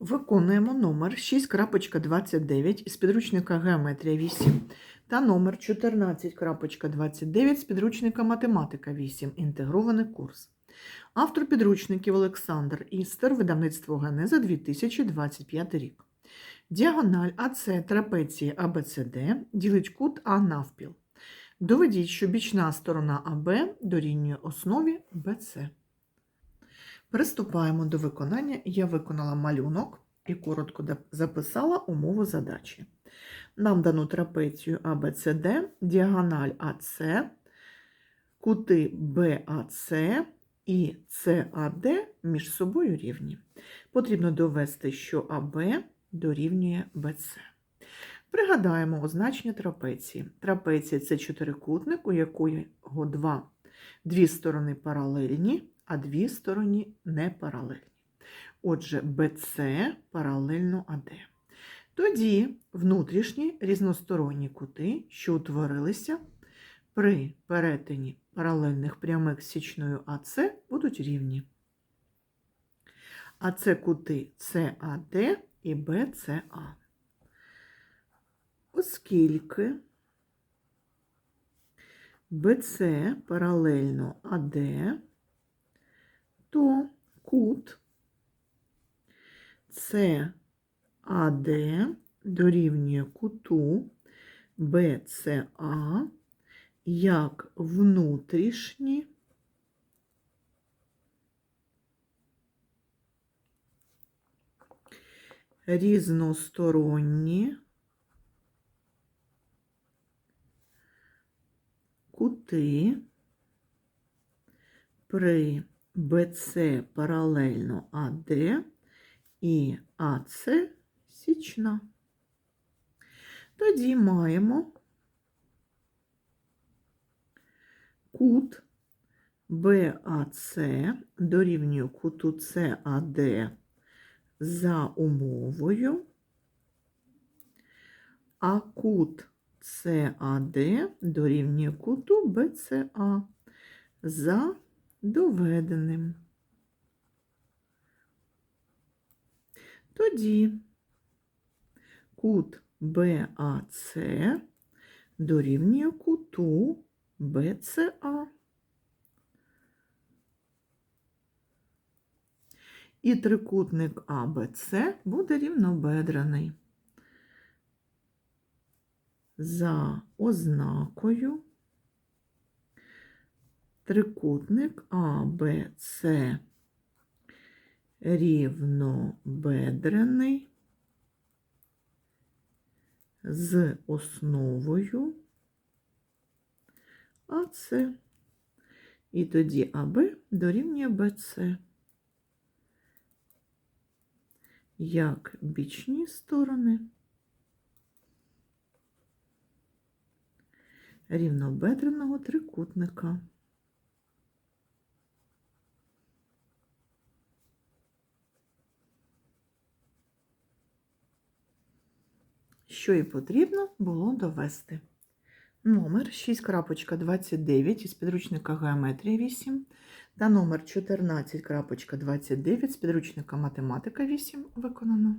Виконуємо номер 6.29 із підручника Геометрія 8 та номер 14.29 з підручника Математика 8. Інтегрований курс. Автор підручників Олександр Істер, видавництво Генеза 2025 рік. Діагональ АЦ трапеції АБЦД ділить кут А навпіл. Доведіть, що бічна сторона АБ дорівнює основі БЦ. Приступаємо до виконання. Я виконала малюнок і коротко записала умову задачі. Нам дано трапецію ABCD, діагональ АС, кути БАЦ і САД між собою рівні. Потрібно довести, що АБ дорівнює БЦ. Пригадаємо означення трапеції. Трапеція це чотирикутник, у якого два, дві сторони паралельні, а дві сторони не паралельні. Отже, BC паралельно АД. Тоді внутрішні різносторонні кути, що утворилися при перетині паралельних прямих січною АС, будуть рівні. А це кути САД і БЦА. Оскільки БЦ паралельно АД, то кут САД дорівнює куту БЦА як внутрішні різносторонні кути при БЦ паралельно АД і АЦ січна. Тоді маємо кут БАЦ дорівнює куту САД за умовою, а кут САД дорівнює куту БЦА за доведеним. Тоді кут БАЦ дорівнює куту БЦА. І трикутник АБЦ буде рівнобедрений. За ознакою трикутник АБЦ рівнобедрений з основою АЦ. І тоді АБ дорівнює БЦ. Як бічні сторони рівнобедреного трикутника. Що і потрібно було довести. Номер 6.29 із підручника Геометрія 8 та номер 14.29 з підручника Математика 8 виконано.